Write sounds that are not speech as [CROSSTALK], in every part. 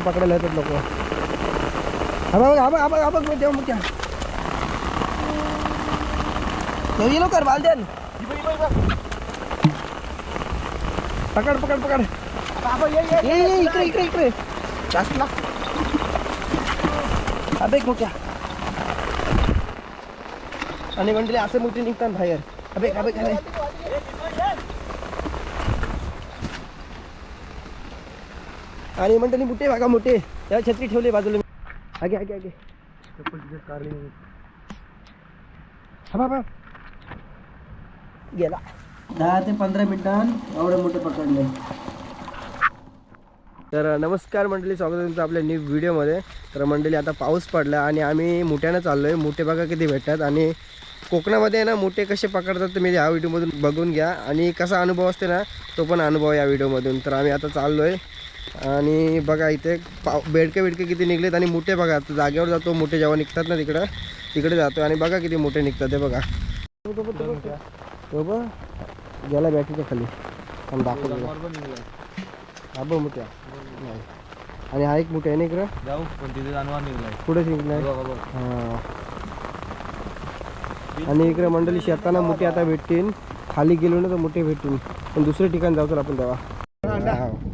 पकडायला येतात लोक. हा बघ ये लवकर पकड पकड पकड. ये ये इकडे इकडे इकडे. जास्त ना हा बघ आणि म्हणजे असे मोठे निघतात बाहेर. अबे अबे अबे आणि मंडळी मोठे बघा मोठे. त्या छत्री ठेवले बाजूला. आगे आगे आगे. हा बाबा गेला. दहा ते पंधरा मिनिटां एवढे मोठे पकडले तर नमस्कार मंडळी स्वागत आहे तुमचं आपल्या न्यू व्हिडिओमध्ये तर मंडळी आता पाऊस पडला आणि आम्ही मोठ्यानं चाललो आहे मोठे बघा किती भेटतात. आणि कोकणामध्ये आहे ना मोठे कसे पकडतात तुम्ही या व्हिडिओमधून बघून घ्या. आणि कसा अनुभव असते ना तो पण अनुभव या व्हिडिओमधून तर आम्ही आता चाललो आहे आणि बघा इथे पाव बेडके बेडके किती निघलेत आणि मोठे बघा तो जागेवर जातो मोठे जेव्हा निघतात ना तिकडं तिकडे जातो आणि बघा किती मोठे निघतात ते बघा. बघ गेला बॅटरीच्या खाली. आणि दाखवतो हा बघ मोठ्या. आणि हा एक मोठा आहे ना इकडं? जाऊ पण तिथे जानवर निघलाय. पुढेच निघलाय बघा बघा. हा. आणि इकडे मंडळी शेताना मोठे आता भेटतील. खाली गेलो ना तर मोठे भेटतील. पण दुसरे ठिकाण जाऊ तर आपण तेव्हा.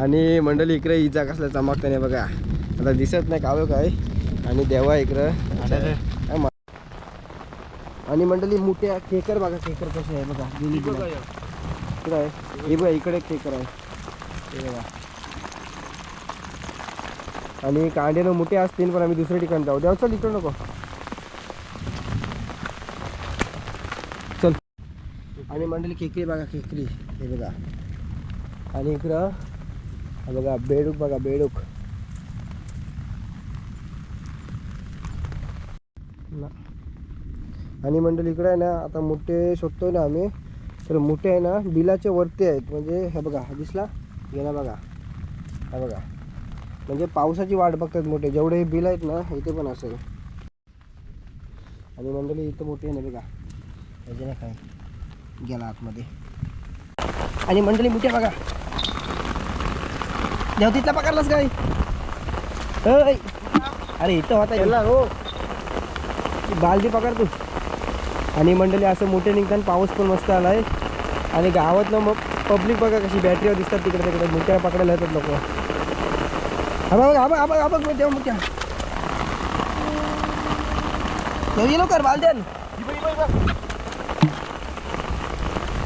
आणि मंडळी इकडे इजा कसल्या चमकताने बघा. आता दिसत नाही कावं काय. आणि देवा इकडं. आणि मंडळी मोठ्या केकर बघा केकर कसे आहे बघा. इकडं आहे. हे बघा इकडे केकर आहे. हे बघा. आणि कांड्यानं मोठे असतील पण आम्ही दुसऱ्या ठिकाणी जाऊ. द्या चल इकडं नको. चल. आणि मंडळी खेकडी बघा खेकडी. हे बघा. आणि इकडं हा बघा बेडूक बघा बेडूक. ना. आणि मंडळी इकडे आहे ना आता मोठे शोधतोय ना आम्ही. तर मोठे आहे ना बिलाचे वरती आहेत. म्हणजे हे बघा दिसला? गेला बघा. हा बघा. म्हणजे पावसाची वाट बघतात मोठे. जेवढे हे बिल आहेत ना इथे पण असेल. आणि मंडळी इथं मोठी आहे ना बघा. याचे नाही काय गेला आतमध्ये. आणि मंडळी मोठी आहे बघा देवतीतला पकडलास काय अय. अरे इथं होता हो बालदी पकड तू आणि मंडळी असं मोठे निघताना पाऊस पण मस्त आलाय आणि गावातलं मग पब्लिक बघा कशी बॅटरीवर दिसतात तिकडे तिकडे मोठ्या पकडायला येतात लोक हा बघ हा बघ हा बघ हा बघ तेव्हा मोठ्या ये लवकर बालद्यान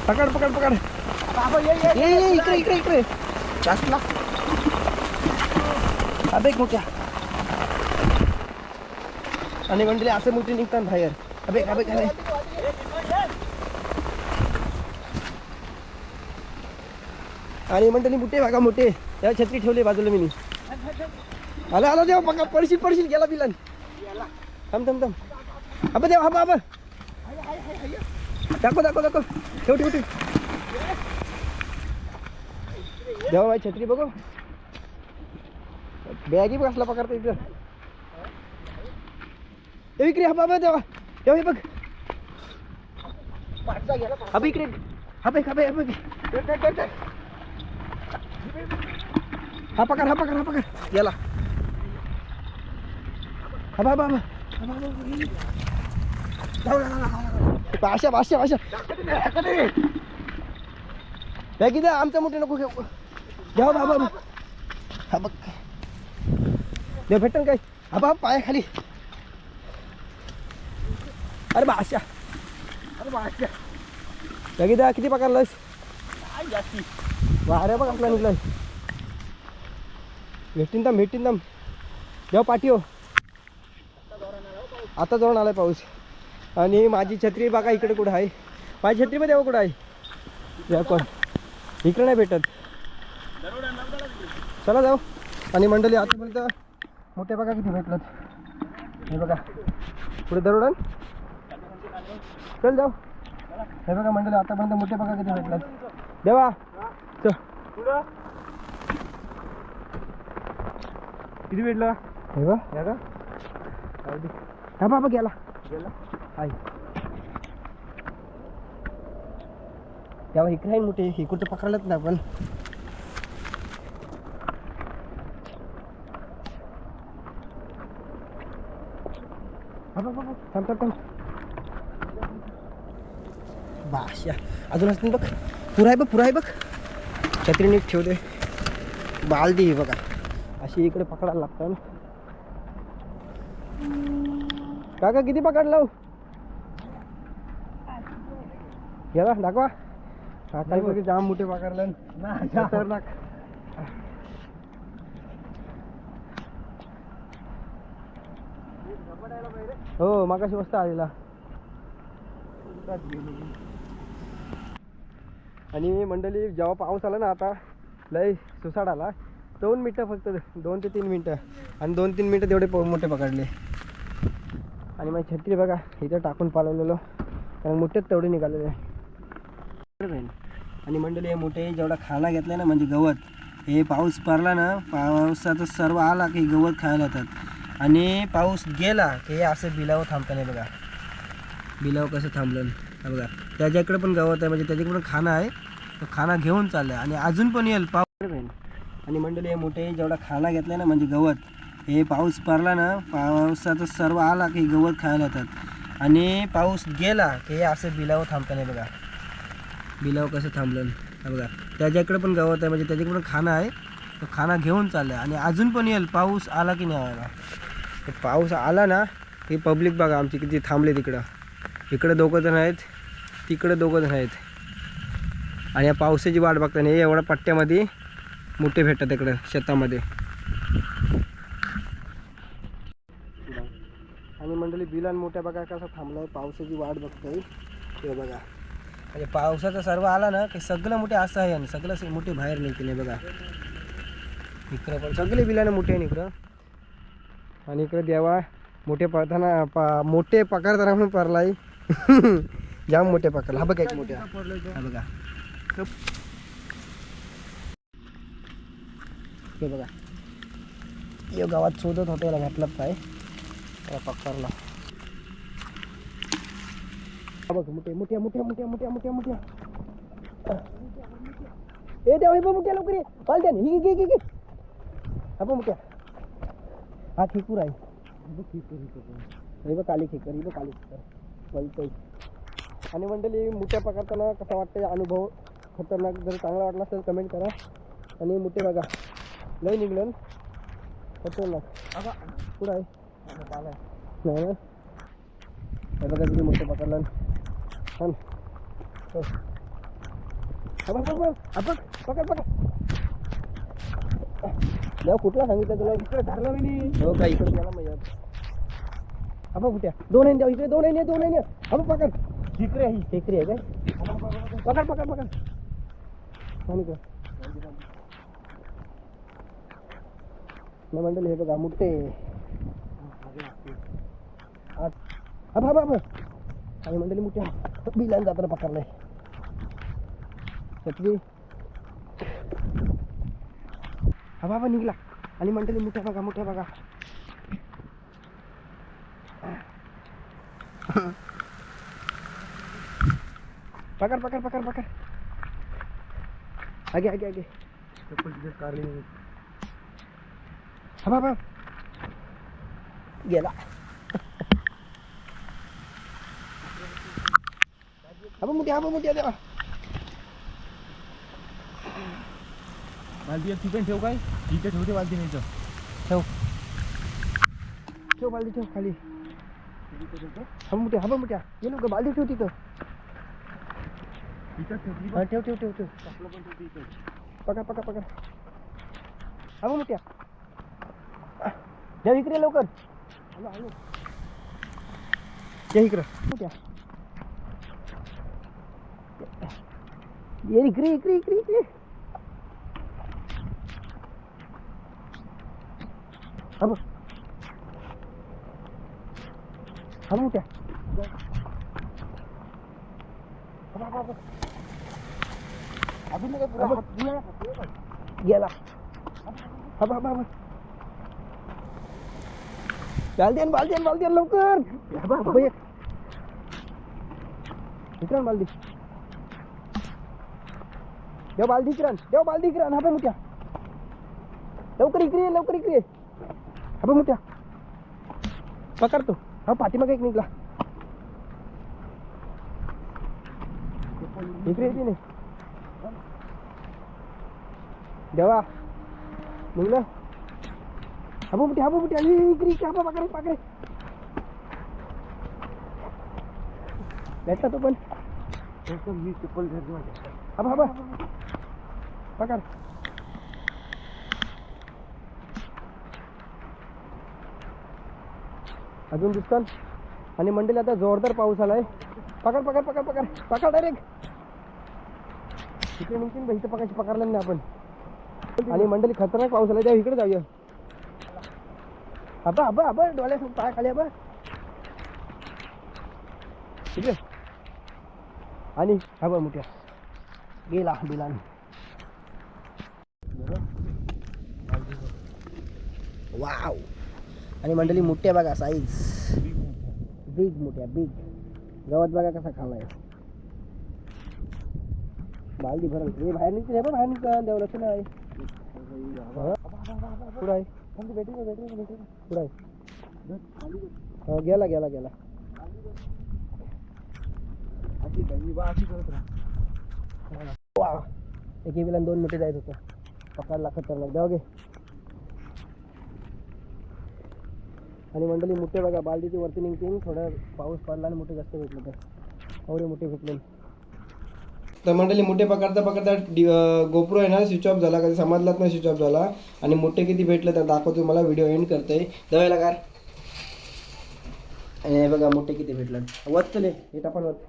पकड पकड पकड ये ये इकडे इकडे इकडे जास्त ना अबे मोठ्या आणि मंडळी असे मोठे निघतात बाहेर. अबे अबे अबे. आणि मंडळी मोठे बघा मोठे. त्या छत्री ठेवले बाजूला मी आला आला देवा बघा पडशील पडशील गेला बिलन. थांब थांब थांब. अबे देवा हा बाबा दाखव दाखव दाखव. ठेव ठेव ठेव. देवा माझी छत्री बघू. बॅगी कसला पकडता इथं ए, इकडे हा बाबा देवा देवा हे बघ हा बघ इकडे हा बघ हा बघ हा बघ हा पकड हा पकड हा पकड गेला हा बाबा बा भाषा भाषा भाषा बॅगी द्या आमच्या मोठे नको घेऊ घ्या बाबा बा. हा बघ देव भेटन काय? हा बा पाया खाली अरे भाषा अरे भाषा बॅगी द्या किती पकडलास वाऱ्या बघ आपला निघलाय. भेटीन दम भेटीन दम. देव पाठी हो. आता जाऊन आलाय पाऊस. आणि माझी छत्री बघा इकडे कुठं आहे. माझी छत्री मध्ये कुठं आहे? या कोण? इकडे नाही भेटत. चला जाऊ. आणि मंडळी आतापर्यंत मोठे बघा किती भेटलं हे बघा. पुढे दरोडन चल जाऊ. हे बघा मंडळी आतापर्यंत मोठे बघा किती भेटलं देवा. चल. किती भेटला? हे बघ. हा बाबा गेला. गेला. तेव्हा इकडे आहे मोठे इकडचं पकडलंच ना आपण. थांब थांब थांब बाशा अजून असतील बघ. पुरा आहे बघ. पुरा आहे बघ छत्री नीट ठेवते बालदी बघा. अशी इकडे पकडायला लागतं ना. काका किती पकडलं गेला दाखवा. काका जाम मोठे पकडलं. खतरनाक. हो मागाशी मस्त आलेला. आणि मंडळी जेव्हा पाऊस आला ना आता लय सुसाड आला. दोन मिनटं फक्त दोन ते तीन मिनटं. आणि दोन तीन मिनटं तेवढे प- मोठे पकडले. आणि माझी छत्री बघा इथं टाकून पालवलेलो कारण मोठेच तेवढे निघालेले. आणि मंडळी हे मोठे जेवढा खाना घेतला ना म्हणजे गवत हे पाऊस पडला ना पावसाचा सर्व आला की गवत खायला येतात आणि पाऊस गेला की हे असं बिलावं थांबता नाही बघा. बिलाव कसं थांबलं. हा बघा. त्याच्याकडे पण गवत आहे म्हणजे त्याच्याकडे पण खाना आहे. तो खाना घेऊन चाललाय. आणि अजून पण येईल. पाऊस आणि मंडळी हे मोठे जेवढा खाना घेतला ना म्हणजे गवत हे पाऊस पडला ना पावसाचा सर्व आला की गवत खायला येतात. आणि पाऊस गेला की हे असं बिलावं थांबता नाही बघा. बिलाव कसं थांबलं. हा बघा. त्याच्याकडे पण गवत आहे म्हणजे त्याच्याकडे पण खाना आहे. तो खाना घेऊन चाललाय. आणि अजून पण येईल. पाऊस आला की नाही आला. पाऊस आला ना ही पब्लिक बघा आमची किती थांबले तिकडं. इकडं दोघं जण आहेत तिकडं दोघं जण आहेत. आणि या पावसाची वाट बघताना हे एवढ्या पट्ट्यामध्ये मोठे भेटतात इकडं शेतामध्ये. आणि मंडळी बिलान मोठ्या बघा कसं आहे पावसाची वाट बघतोय. ते बघा. म्हणजे पावसाचा सर्व आला ना की सगळं मोठे असं आहे आणि सगळं मोठे बाहेर निघते बघा. इकडं पण सगळे बिलानं मोठे आहे इकडं. आणि इकडे देवा मोठे पडताना पा मोठे पकडताना म्हणून पडलाय. [LAUGHS] जाम मोठे पकडला. हा बघा एक मोठे. हा बघा. हे बघा. यो गावात शोधत होतो याला घातलं काय? त्याला पकडला हा बघ मोठे मोठ्या मोठ्या मोठ्या मोठ्या मोठ्या मोठ्या ए देवा हे बघ मोठ्या लवकर ये. पाल द्या ही घे घे घे हा बघ मोठ्या. हा खेकूर आहे. हे बघ काली खेकर ही बघ काली खेकर बोलतोय आणि मंडळी मोठ्या पकडताना कसा वाटतं अनुभव? खतरनाक. जर चांगला वाटला असेल कमेंट करा. आणि मोठे बघा. लय निघलं खतरनाक. कुठं आहे? नाही ना? हे बघा किती मोठे पकडलं छान हो. बघ, बघ, पकड पकड. देव कुठला सांगितलं तुला? इकडे धरला मी हो का इकडे गेला हा बघ कुठ्या दोन आहे देव इकडे दोन आहे दोन आहे बघ पकड. खेकरी आहे. खेकरी आहे काय? पकड पकड पकड. आणि का मंडळी हे बघा मुठे हा बा बा आणि मंडळी मोठ्या बिलान जाताना पकडलाय. छत्री हा बाबा निघला आणि मंडळी मोठ्या बघा मोठ्या बघा पकड पकड पकड पकड आगे आगे आगे हा बाबा गेला हा बा मोठी हा बा बालदी एक ठिकाणी ठेव काय? इथे ठेवते बालदी नाही ठेव. ठेव बालदी ठेव खाली. हा मोठ्या हा मोठ्या. ये लोक बालदी ठेव तिथं. ठेव ठेव ठेव ठेव इथं. पकड पकड पकड. हा मोठ्या. द्या इकडे लवकर. हॅलो इकडं. मोठ्या. ये इकडे इकडे इकडे इकडे हा बघ हा मोठ्या अजून नाही पुरा हात गेला हा बघ, लवकर. हा बालदी देव बालदी किरण देव बालदी किरण हा बघ मुठ्या. लवकर इकडे लवकर इकडे हा बघ मुठ्या. पकडतो तो हा पाठीमागे एक निघला इकडे येते नाही देवा निघलं हाबू मुठी हाबू मुठी अरे इकडे इकडे हाबा पाकडे पाकडे भेटला तो पण मी चप्पल घातली माझ्या हाबा हाबा पकड अजून दिसतात. आणि मंडळी आता जोरदार पाऊस आलाय. पकड पकड पकड पकड. पकड डायरेक्ट इकडे निघतील बा इथं पकायची पकडलं नाही आपण. आणि मंडळी खतरनाक पाऊस आलाय. त्या इकडे जाऊया. आबा आबा आबा डोळ्या पाय खाली आबा. ठीक आहे आणि हा मोठ्या. गेला बिलान वाव. आणि मंडळी मोठ्या बघा साईज बिग मोठ्या बिग गवत बघा कसा खालाय. बालदी भरल. हे बाहेर निघते देव लक्ष नाही? पुढं आहे? पुढं आहे? हा, गेला गेला गेला. एक वेळेला दोन मोठे जायत होतं. पकडला खतरनाक. आणि मंडळी मोठे बघा बालदीची वरती निघतील. थोडं पाऊस पडला आणि मोठे जास्त भेटले तर. अवरे मोठे भेटले. तर मंडळी मोठे पकडता पकडता गोप्रो आहे ना स्विच ऑफ झाला. कधी समजलाच नाही स्विच ऑफ झाला. आणि मोठे किती भेटले तर दाखवतो मला व्हिडिओ एंड करते. दवायला कार आणि हे बघा मोठे किती भेटलं. वत चले हे टापण वत.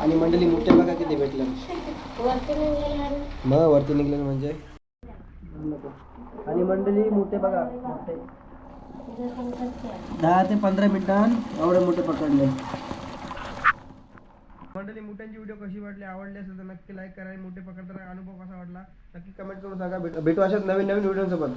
आणि मंडळी मोठे बघा किती भेटलं. मग वरती निघलेलं म्हणजे? आणि मंडळी मोठे बघा मोठे. दहा ते पंधरा मिनिटांत एवढे मोठे पकडले मंडळी मोठ्यांची व्हिडिओ कशी वाटली? आवडली असेल तर नक्की लाईक करा आणि मोठे पकडताना अनुभव कसा वाटला? नक्की कमेंट करून सांगा. भेटू भेटू अशाच नवीन नवीन व्हिडिओ सोबत